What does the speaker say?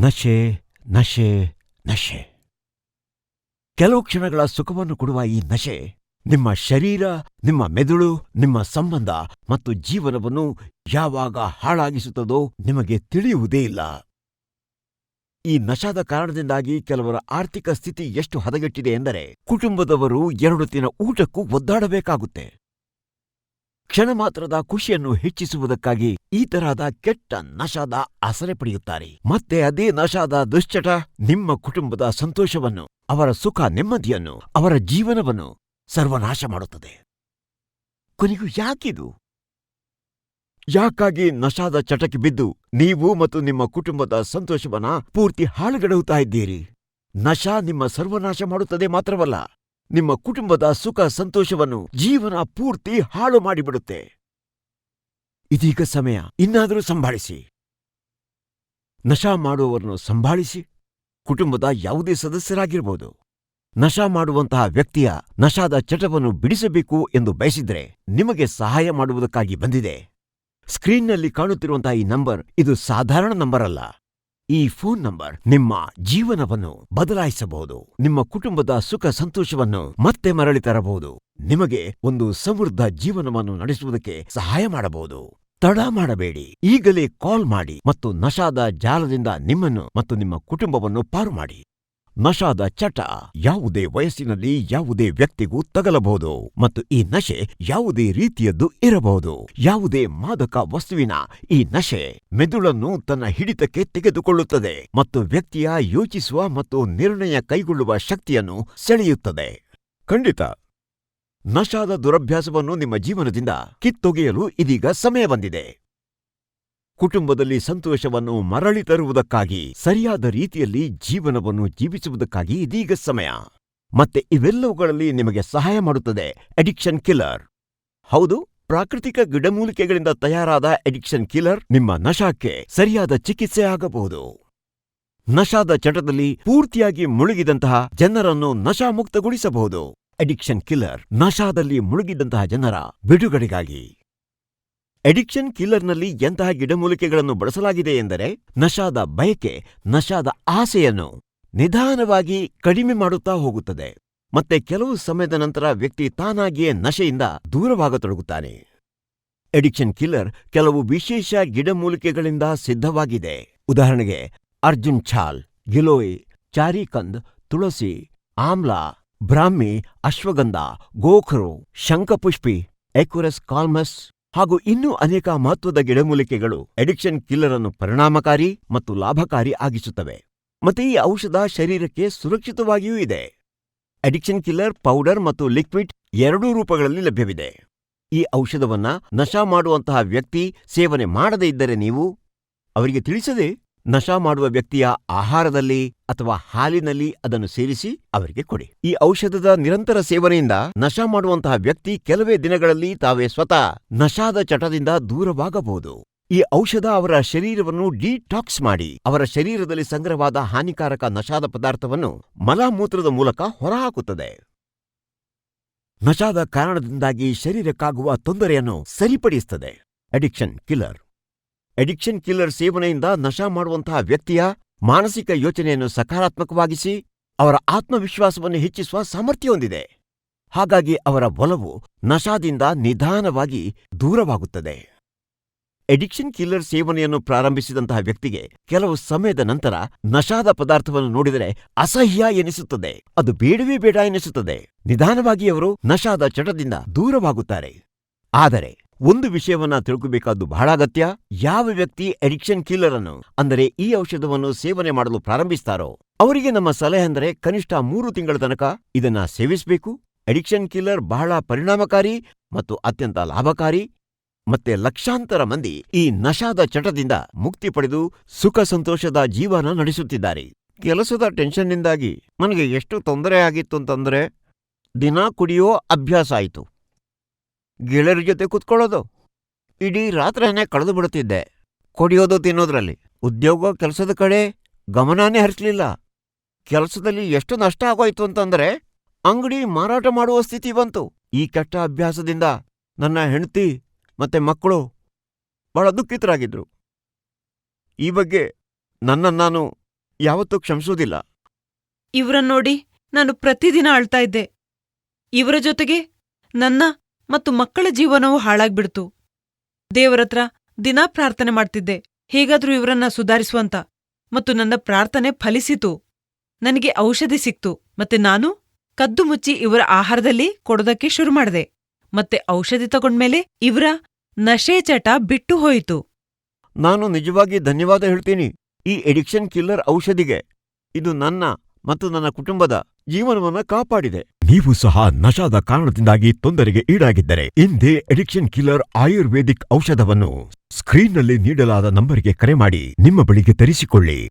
ನಶೆ ನಶೆ ನಶೆ. ಕೆಲವು ಕ್ಷಣಗಳ ಸುಖವನ್ನು ಕೊಡುವ ಈ ನಶೆ ನಿಮ್ಮ ಶರೀರ, ನಿಮ್ಮ ಮೆದುಳು, ನಿಮ್ಮ ಸಂಬಂಧ ಮತ್ತು ಜೀವನವನ್ನು ಯಾವಾಗ ಹಾಳಾಗಿಸುತ್ತದೋ ನಿಮಗೆ ತಿಳಿಯುವುದೇ ಇಲ್ಲ. ಈ ನಶಾದ ಕಾರಣದಿಂದಾಗಿ ಕೆಲವರ ಆರ್ಥಿಕ ಸ್ಥಿತಿ ಎಷ್ಟು ಹದಗೆಟ್ಟಿದೆ ಎಂದರೆ ಕುಟುಂಬದವರು ಎರಡು ದಿನ ಊಟಕ್ಕೂ ಒದ್ದಾಡಬೇಕಾಗುತ್ತೆ. ಕ್ಷಣ ಮಾತ್ರದ ಖುಷಿಯನ್ನು ಹೆಚ್ಚಿಸುವುದಕ್ಕಾಗಿ ಈ ತರಹದ ಕೆಟ್ಟ ನಶಾದ ಆಸರೆ ಪಡೆಯುತ್ತಾರೆ. ಮತ್ತೆ ಅದೇ ನಶಾದ ದುಶ್ಚಟ ನಿಮ್ಮ ಕುಟುಂಬದ ಸಂತೋಷವನ್ನು, ಅವರ ಸುಖ ನೆಮ್ಮದಿಯನ್ನು, ಅವರ ಜೀವನವನ್ನು ಸರ್ವನಾಶ ಮಾಡುತ್ತದೆ. ಕೊನೆಗೂ ಯಾಕಿದು? ಯಾಕಾಗಿ ನಶಾದ ಚಟಕ್ಕೆ ಬಿದ್ದು ನೀವು ಮತ್ತು ನಿಮ್ಮ ಕುಟುಂಬದ ಸಂತೋಷವನ್ನ ಪೂರ್ತಿ ಹಾಳುಗಡುತ್ತಾ ಇದ್ದೀರಿ? ನಶಾ ನಿಮ್ಮ ಸರ್ವನಾಶ ಮಾಡುತ್ತದೆ ಮಾತ್ರವಲ್ಲ ನಿಮ್ಮ ಕುಟುಂಬದ ಸುಖ ಸಂತೋಷವನ್ನು ಜೀವನ ಪೂರ್ತಿ ಹಾಳು ಮಾಡಿಬಿಡುತ್ತೆ. ಇದೀಗ ಸಮಯ, ಇನ್ನಾದರೂ ಸಂಭಾಳಿಸಿ. ನಶಾ ಮಾಡುವವರನ್ನು ಸಂಭಾಳಿಸಿ, ಕುಟುಂಬದ ಯಾವುದೇ ಸದಸ್ಯರಾಗಿರ್ಬೋದು. ನಶಾ ಮಾಡುವಂತಹ ವ್ಯಕ್ತಿಯ ನಶಾದ ಚಟವನ್ನು ಬಿಡಿಸಬೇಕು ಎಂದು ಬಯಸಿದ್ರೆ ನಿಮಗೆ ಸಹಾಯ ಮಾಡುವುದಕ್ಕಾಗಿ ಬಂದಿದೆ. ಸ್ಕ್ರೀನ್ನಲ್ಲಿ ಕಾಣುತ್ತಿರುವಂತಹ ಈ ನಂಬರ್ ಇದು ಸಾಧಾರಣ ನಂಬರ್ ಅಲ್ಲ ಈ ಫೋನ್ ನಂಬರ್ ನಿಮ್ಮ ಜೀವನವನ್ನು ಬದಲಾಯಿಸಬಹುದು. ನಿಮ್ಮ ಕುಟುಂಬದ ಸುಖ ಸಂತೋಷವನ್ನು ಮತ್ತೆ ಮರಳಿ ತರಬಹುದು. ನಿಮಗೆ ಒಂದು ಸಮೃದ್ಧ ಜೀವನವನ್ನು ನಡೆಸುವುದಕ್ಕೆ ಸಹಾಯ ಮಾಡಬಹುದು. ತಡ ಮಾಡಬೇಡಿ. ಈಗಲೇ ಕಾಲ್ ಮಾಡಿ ಮತ್ತು ನಶಾದ ಜಾಲದಿಂದ ನಿಮ್ಮನ್ನು ಮತ್ತು ನಿಮ್ಮ ಕುಟುಂಬವನ್ನು ಪಾರು ಮಾಡಿ. ನಶಾದ ಚಟ ಯಾವುದೇ ವಯಸ್ಸಿನಲ್ಲಿ ಯಾವುದೇ ವ್ಯಕ್ತಿಗೂ ತಗಲಬಹುದು ಮತ್ತು ಈ ನಶೆ ಯಾವುದೇ ರೀತಿಯದ್ದು ಇರಬಹುದು. ಯಾವುದೇ ಮಾದಕ ವಸ್ತುವಿನ ಈ ನಶೆ ಮೆದುಳನ್ನು ತನ್ನ ಹಿಡಿತಕ್ಕೆ ತೆಗೆದುಕೊಳ್ಳುತ್ತದೆ ಮತ್ತು ವ್ಯಕ್ತಿಯ ಯೋಚಿಸುವ ಮತ್ತು ನಿರ್ಣಯ ಕೈಗೊಳ್ಳುವ ಶಕ್ತಿಯನ್ನು ಸೆಳೆಯುತ್ತದೆ. ಖಂಡಿತ. ನಶಾದ ದುರಭ್ಯಾಸವನ್ನು ನಿಮ್ಮ ಜೀವನದಿಂದ ಕಿತ್ತೊಗೆಯಲು ಇದೀಗ ಸಮಯ ಬಂದಿದೆ. ಕುಟುಂಬದಲ್ಲಿ ಸಂತೋಷವನ್ನು ಮರಳಿ ತರುವುದಕ್ಕಾಗಿ, ಸರಿಯಾದ ರೀತಿಯಲ್ಲಿ ಜೀವನವನ್ನು ಜೀವಿಸುವುದಕ್ಕಾಗಿ ಇದೀಗ ಸಮಯ. ಮತ್ತೆ ಇವೆಲ್ಲವುಗಳಲ್ಲಿ ನಿಮಗೆ ಸಹಾಯ ಮಾಡುತ್ತದೆ ಅಡಿಕ್ಷನ್ ಕಿಲ್ಲರ್. ಹೌದು, ಪ್ರಾಕೃತಿಕ ಗಿಡಮೂಲಿಕೆಗಳಿಂದ ತಯಾರಾದ ಅಡಿಕ್ಷನ್ ಕಿಲ್ಲರ್ ನಿಮ್ಮ ನಶಾಕ್ಕೆ ಸರಿಯಾದ ಚಿಕಿತ್ಸೆ ಆಗಬಹುದು. ನಶಾದ ಚಟದಲ್ಲಿ ಪೂರ್ತಿಯಾಗಿ ಮುಳುಗಿದಂತಹ ಜನರನ್ನು ನಶಾಮುಕ್ತಗೊಳಿಸಬಹುದು. ಅಡಿಕ್ಷನ್ ಕಿಲ್ಲರ್ ನಶಾದಲ್ಲಿ ಮುಳುಗಿದಂತಹ ಜನರ ಬಿಡುಗಡೆಗಾಗಿ. ಅಡಿಕ್ಷನ್ ಕಿಲ್ಲರ್ನಲ್ಲಿ ಎಂತಹ ಗಿಡಮೂಲಿಕೆಗಳನ್ನು ಬಳಸಲಾಗಿದೆ ಎಂದರೆ ನಶಾದ ಬಯಕೆ, ನಶಾದ ಆಸೆಯನ್ನು ನಿಧಾನವಾಗಿ ಕಡಿಮೆ ಮಾಡುತ್ತಾ ಹೋಗುತ್ತದೆ. ಮತ್ತೆ ಕೆಲವು ಸಮಯದ ನಂತರ ವ್ಯಕ್ತಿ ತಾನಾಗಿಯೇ ನಶೆಯಿಂದ ದೂರವಾಗತೊಡಗುತ್ತಾನೆ. ಎಡಿಕ್ಷನ್ ಕಿಲ್ಲರ್ ಕೆಲವು ವಿಶೇಷ ಗಿಡಮೂಲಿಕೆಗಳಿಂದ ಸಿದ್ಧವಾಗಿದೆ. ಉದಾಹರಣೆಗೆ ಅರ್ಜುನ್ ಛಾಲ್, ಗಿಲೋಯ್ ಚಾರಿಕಂದ್ ತುಳಸಿ, ಆಮ್ಲ, ಬ್ರಾಹ್ಮಿ, ಅಶ್ವಗಂಧ, ಗೋಖರು, ಶಂಖಪುಷ್ಪಿ ಎಕ್ಯುರಸ್ ಕಾಲ್ಮಸ್ ಹಾಗೂ ಇನ್ನೂ ಅನೇಕ ಮಹತ್ವದ ಗಿಡಮೂಲಿಕೆಗಳು ಅಡಿಕ್ಷನ್ ಕಿಲ್ಲರ್ ಅನ್ನು ಪರಿಣಾಮಕಾರಿ ಮತ್ತು ಲಾಭಕಾರಿ ಆಗಿಸುತ್ತವೆ. ಮತ್ತು ಈ ಔಷಧ ಶರೀರಕ್ಕೆ ಸುರಕ್ಷಿತವಾಗಿಯೂ ಇದೆ. ಅಡಿಕ್ಷನ್ ಕಿಲ್ಲರ್, ಪೌಡರ್ ಮತ್ತು ಲಿಕ್ವಿಡ್ ಎರಡೂ ರೂಪಗಳಲ್ಲಿ ಲಭ್ಯವಿದೆ. ಈ ಔಷಧವನ್ನ ನಶಾ ಮಾಡುವಂತಹ ವ್ಯಕ್ತಿ ಸೇವನೆ ಮಾಡದೇ ಇದ್ದರೆ ನೀವು ಅವರಿಗೆ ತಿಳಿಸದೆ ನಶಾ ಮಾಡುವ ವ್ಯಕ್ತಿಯ ಆಹಾರದಲ್ಲಿ ಅಥವಾ ಹಾಲಿನಲ್ಲಿ ಅದನ್ನು ಸೇರಿಸಿ ಅವರಿಗೆ ಕೊಡಿ. ಈ ಔಷಧದ ನಿರಂತರ ಸೇವನೆಯಿಂದ ನಶ ಮಾಡುವಂತಹ ವ್ಯಕ್ತಿ ಕೆಲವೇ ದಿನಗಳಲ್ಲಿ ತಾವೇ ಸ್ವತಃ ನಶಾದ ಚಟದಿಂದ ದೂರವಾಗಬಹುದು. ಈ ಔಷಧ ಅವರ ಶರೀರವನ್ನು ಡಿಟಾಕ್ಸ್ ಮಾಡಿ, ಅವರ ಶರೀರದಲ್ಲಿ ಸಂಗ್ರಹವಾದ ಹಾನಿಕಾರಕ ನಶಾದ ಪದಾರ್ಥವನ್ನು ಮಲಮೂತ್ರದ ಮೂಲಕ ಹೊರಹಾಕುತ್ತದೆ. ನಶಾದ ಕಾರಣದಿಂದಾಗಿ ಶರೀರಕ್ಕಾಗುವ ತೊಂದರೆಯನ್ನು ಸರಿಪಡಿಸುತ್ತದೆ ಅಡಿಕ್ಷನ್ ಕಿಲ್ಲರ್. ಅಡಿಕ್ಷನ್ ಕಿಲ್ಲರ್ ಸೇವನೆಯಿಂದ ನಶಾ ಮಾಡುವಂತಹ ವ್ಯಕ್ತಿಯ ಮಾನಸಿಕ ಯೋಚನೆಯನ್ನು ಸಕಾರಾತ್ಮಕವಾಗಿಸಿ ಅವರ ಆತ್ಮವಿಶ್ವಾಸವನ್ನು ಹೆಚ್ಚಿಸುವ ಸಾಮರ್ಥ್ಯ ಹೊಂದಿದೆ. ಹಾಗಾಗಿ ಅವರ ಒಲವು ನಶಾದಿಂದ ನಿಧಾನವಾಗಿ ದೂರವಾಗುತ್ತದೆ. ಎಡಿಕ್ಷನ್ ಕಿಲ್ಲರ್ ಸೇವನೆಯನ್ನು ಪ್ರಾರಂಭಿಸಿದಂತಹ ವ್ಯಕ್ತಿಗೆ ಕೆಲವು ಸಮಯದ ನಂತರ ನಶಾದ ಪದಾರ್ಥವನ್ನು ನೋಡಿದರೆ ಅಸಹ್ಯ ಎನಿಸುತ್ತದೆ. ಅದು ಬೇಡವೇ ಬೇಡ ಎನಿಸುತ್ತದೆ. ನಿಧಾನವಾಗಿ ಅವರು ನಶಾದ ಚಟದಿಂದ ದೂರವಾಗುತ್ತಾರೆ. ಆದರೆ ಒಂದು ವಿಷಯವನ್ನ ತಿಳ್ಕೋಬೇಕಾದ್ದು ಬಹಳ ಅಗತ್ಯ. ಯಾವ ವ್ಯಕ್ತಿ ಎಡಿಕ್ಷನ್ ಕಿಲ್ಲರ್ ಅನ್ನು ಅಂದರೆ ಈ ಔಷಧವನ್ನು ಸೇವನೆ ಮಾಡಲು ಪ್ರಾರಂಭಿಸ್ತಾರೋ, ಅವರಿಗೆ ನಮ್ಮ ಸಲಹೆ ಅಂದರೆ ಕನಿಷ್ಠ ಮೂರು ತಿಂಗಳ ತನಕ ಇದನ್ನ ಸೇವಿಸಬೇಕು. ಎಡಿಕ್ಷನ್ ಕಿಲ್ಲರ್ ಬಹಳ ಪರಿಣಾಮಕಾರಿ ಮತ್ತು ಅತ್ಯಂತ ಲಾಭಕಾರಿ. ಮತ್ತೆ ಲಕ್ಷಾಂತರ ಮಂದಿ ಈ ನಶಾದ ಚಟದಿಂದ ಮುಕ್ತಿ ಪಡೆದು ಸುಖ ಸಂತೋಷದ ಜೀವನ ನಡೆಸುತ್ತಿದ್ದಾರೆ. ಕೆಲಸದ ಟೆನ್ಷನ್ನಿಂದಾಗಿ ನನಗೆ ಎಷ್ಟು ತೊಂದರೆ ಆಗಿತ್ತು ಅಂತಂದ್ರೆ ದಿನ ಕುಡಿಯೋ ಅಭ್ಯಾಸ ಆಯಿತು. ಗೆಳೆಯರ ಜೊತೆ ಕುತ್ಕೊಳ್ಳೋದು. ಇಡೀ ರಾತ್ರಿನೇ ಕಳೆದು ಬಿಡುತ್ತಿದ್ದೆ. ಕುಡಿಯೋದು, ತಿನ್ನೋದ್ರಲ್ಲಿ. ಉದ್ಯೋಗ, ಕೆಲಸದ ಕಡೆ ಗಮನನೇ ಹರಿಸಲಿಲ್ಲ. ಕೆಲಸದಲ್ಲಿ ಎಷ್ಟು ನಷ್ಟ ಆಗೋಯ್ತು ಅಂತಂದ್ರೆ, ಅಂಗಡಿ ಮಾರಾಟ ಮಾಡುವ ಸ್ಥಿತಿ ಬಂತು. ಈ ಕೆಟ್ಟ ಅಭ್ಯಾಸದಿಂದ ನನ್ನ ಹೆಂಡತಿ ಮತ್ತೆ ಮಕ್ಕಳು ಬಹಳ ದುಃಖಿತರಾಗಿದ್ರು. ಈ ಬಗ್ಗೆ ನನ್ನ ನಾನು ಯಾವತ್ತೂ ಕ್ಷಮಿಸೋದಿಲ್ಲ ಇವರನ್ನೋಡಿ ನಾನು ಪ್ರತಿದಿನ ಅಳ್ತಾ ಇದ್ದೆ. ಇವರ ಜೊತೆಗೆ ನನ್ನ ಮತ್ತು ಮಕ್ಕಳ ಜೀವನವೂ ಹಾಳಾಗ್ಬಿಡ್ತು. ದೇವರತ್ರ ದಿನಾ ಪ್ರಾರ್ಥನೆ ಮಾಡ್ತಿದ್ದೆ. ಹೇಗಾದ್ರೂ ಇವರನ್ನ ಸುಧಾರಿಸುವಂತ ಮತ್ತು ನನ್ನ ಪ್ರಾರ್ಥನೆ ಫಲಿಸಿತು. ನನಗೆ ಔಷಧಿ ಸಿಕ್ತು. ಮತ್ತೆ ನಾನು ಕದ್ದು ಮುಚ್ಚಿ ಇವರ ಆಹಾರದಲ್ಲಿ ಕೊಡೋದಕ್ಕೆ ಶುರು ಮಾಡಿದೆ. ಮತ್ತೆ ಔಷಧಿ ತಗೊಂಡ್ಮೇಲೆ ಇವರ ನಶೆ ಚಟ ಬಿಟ್ಟು ಹೋಯಿತು. ನಾನು ನಿಜವಾಗಿ ಧನ್ಯವಾದ ಹೇಳ್ತೀನಿ ಈ ಎಡಿಕ್ಷನ್ ಕಿಲ್ಲರ್ ಔಷಧಿಗೆ. ಇದು ನನ್ನ ಮತ್ತು ನನ್ನ ಕುಟುಂಬದ ಜೀವನವನ್ನ ಕಾಪಾಡಿದೆ. ನೀವು ಸಹ ನಶಾದ ಕಾರಣದಿಂದಾಗಿ ತೊಂದರೆಗೆ ಈಡಾಗಿದ್ದರೆ ಹಿಂದೆ ಅಡಿಕ್ಷನ್ ಕಿಲ್ಲರ್ ಆಯುರ್ವೇದಿಕ್ ಔಷಧವನ್ನು ಸ್ಕ್ರೀನ್ನಲ್ಲಿ ನೀಡಲಾದ ನಂಬರ್ಗೆ ಕರೆ ಮಾಡಿ ನಿಮ್ಮ ಬಳಿಗೆ ತರಿಸಿಕೊಳ್ಳಿ.